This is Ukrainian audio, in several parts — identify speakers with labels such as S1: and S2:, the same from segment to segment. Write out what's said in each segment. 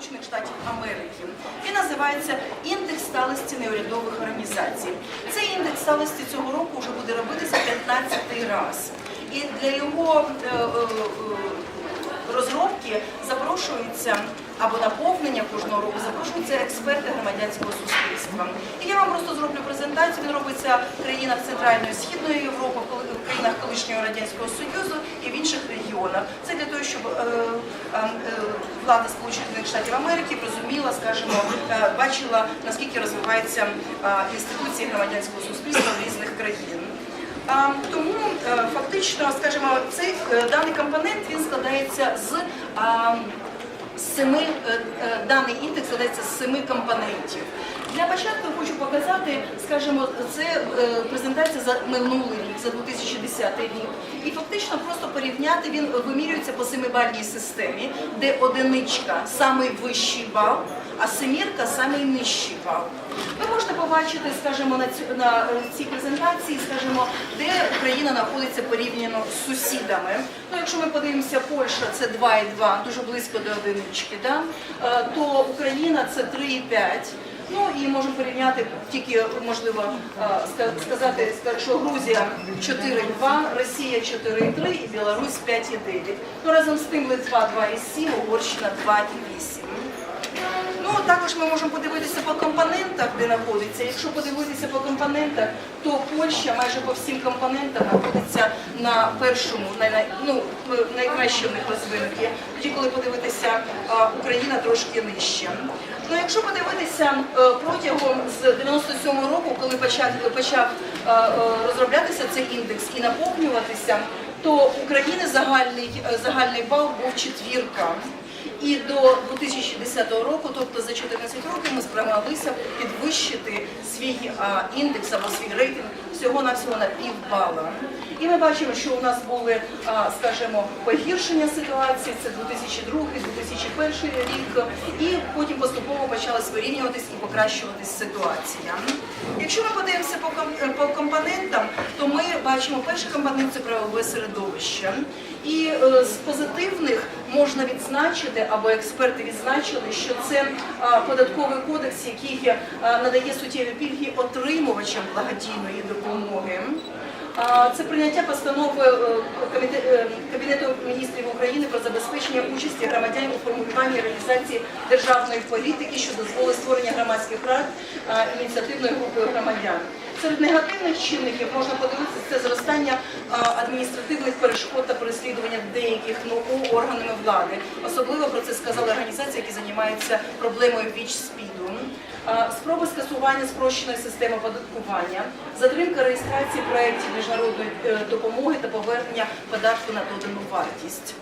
S1: Сполучених Штатів Америки. Він називається індекс сталості неурядових організацій. Цей індекс сталості цього року вже буде робитися 15-й раз. І для його е, е, е, розробки запрошуються або наповнення кожного року запрошуються експерти громадянського суспільства. І я вам просто зроблю презентацію. Він робиться в країнах Центральної Східної Європи, в країнах колишнього радянського союзу і в інших регіонах. Це для того, щоб е, е, е, влада Сполучених Штатів Америки розуміла, скажімо, бачила наскільки розвиваються інституції громадянського суспільства в різних країн. Тому фактично, скажімо, цей даний компонент він складається з семи е, е, даний індекс складається з семи компонентів. Для початку хочу показати, скажімо, це е, презентація за минулий рік, за 2010 рік. І фактично просто порівняти він вимірюється по семибальній системі, де одиничка самий вищий бал, а семірка самий нижчий бал. Ви можете побачити, скажімо, на цю на е, цій презентації, скажімо, де Україна знаходиться порівняно з сусідами. Ну, якщо ми подивимося, Польща це 2,2, дуже близько до одинички, да? Е, то Україна це 3,5. Ну і можемо порівняти тільки можливо е, сказати, що Грузія 4,2, Росія 4,3 і Білорусь 5,9. Ну разом з тим Литва 2,7, Угорщина 2,8. Ну, також ми можемо подивитися по компонентах, де знаходиться. Якщо подивитися по компонентах, то Польща майже по всім компонентам знаходиться на першому, най, най- ну, найкраще в. Тоді, коли подивитися, Україна трошки нижче. Ну, якщо подивитися е, протягом з 97-го року, коли почав, почав е, е, розроблятися цей індекс і наповнюватися, то України загальний, загальний бал був четвірка. І до 2010 року, тобто за 14 років, ми спромоглися підвищити свій індекс або свій рейтинг всього на на півбала. І ми бачимо, що у нас були, скажімо, погіршення ситуації, це 2002-2001 рік, і потім поступово почалась вирівнюватись і покращуватись ситуація. Якщо ми подивимося по компонентам, то ми бачимо перший компонент це правове середовище. І е, з позитивних можна відзначити, або експерти відзначили, що це податковий кодекс, який е, надає суттєві пільги отримувачам благодійної допомоги. Це прийняття постанови е, е, Кабінету міністрів України про забезпечення участі громадян у формуванні реалізації державної політики, що дозволить створення громадських рад ініціативної групи громадян. Серед негативних чинників можна подивитися це зростання адміністративних перешкод та переслідування деяких НОУ органами влади. Особливо про це сказали організації, які займаються проблемою ВІЧ СПІДу. Спроби скасування спрощеної системи оподаткування, затримка реєстрації проєктів міжнародної е, допомоги та повернення податку на додану вартість.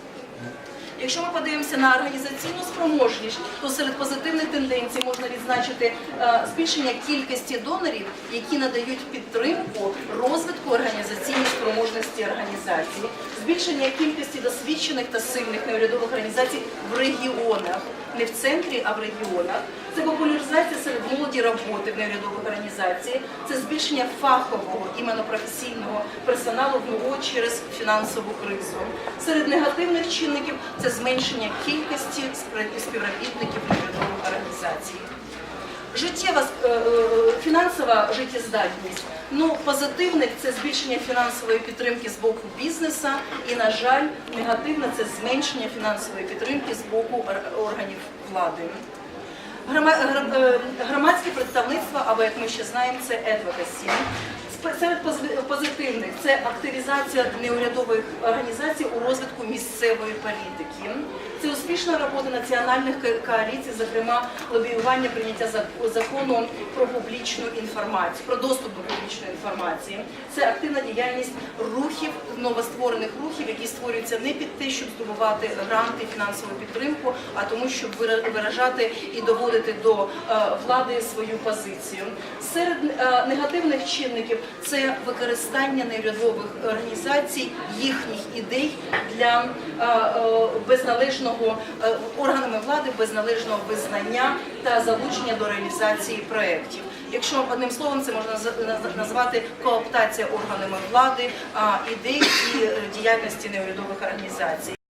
S1: Якщо ми подивимося на організаційну спроможність, то серед позитивних тенденцій можна відзначити е, збільшення кількості донорів, які надають підтримку розвитку організаційної спроможності організації, збільшення кількості досвідчених та сильних неурядових організацій в регіонах, не в центрі, а в регіонах. Це популяризація серед молоді роботи в неурядових організації, це збільшення фахового іменно професійного персоналу в НУО через фінансову кризу. Серед негативних чинників це зменшення кількості співробітників неурядових організацій. Життєва е, е, фінансова життєздатність. Ну, позитивних це збільшення фінансової підтримки з боку бізнеса, і, на жаль, негативне це зменшення фінансової підтримки з боку органів влади. Е, Громадське представництво, або як ми ще знаємо, це advocacy. Серед позитивних це активізація неурядових організацій у розвитку місцевої політики. Це успішна робота національних коаліцій, зокрема лобіювання прийняття закону про публічну інформацію, про доступ до публічної інформації. Це активна діяльність рухів, новостворених рухів, які створюються не під те, щоб здобувати гранти, фінансову підтримку, а тому, щоб вира- виражати і доводити до е, влади свою позицію. Серед е, негативних чинників це використання неурядових організацій, їхніх ідей для е, безналежного е, органами влади без належного визнання та залучення до реалізації проєктів. Якщо одним словом це можна наз- наз- назвати кооптація органами влади ідей і е, діяльності неурядових організацій.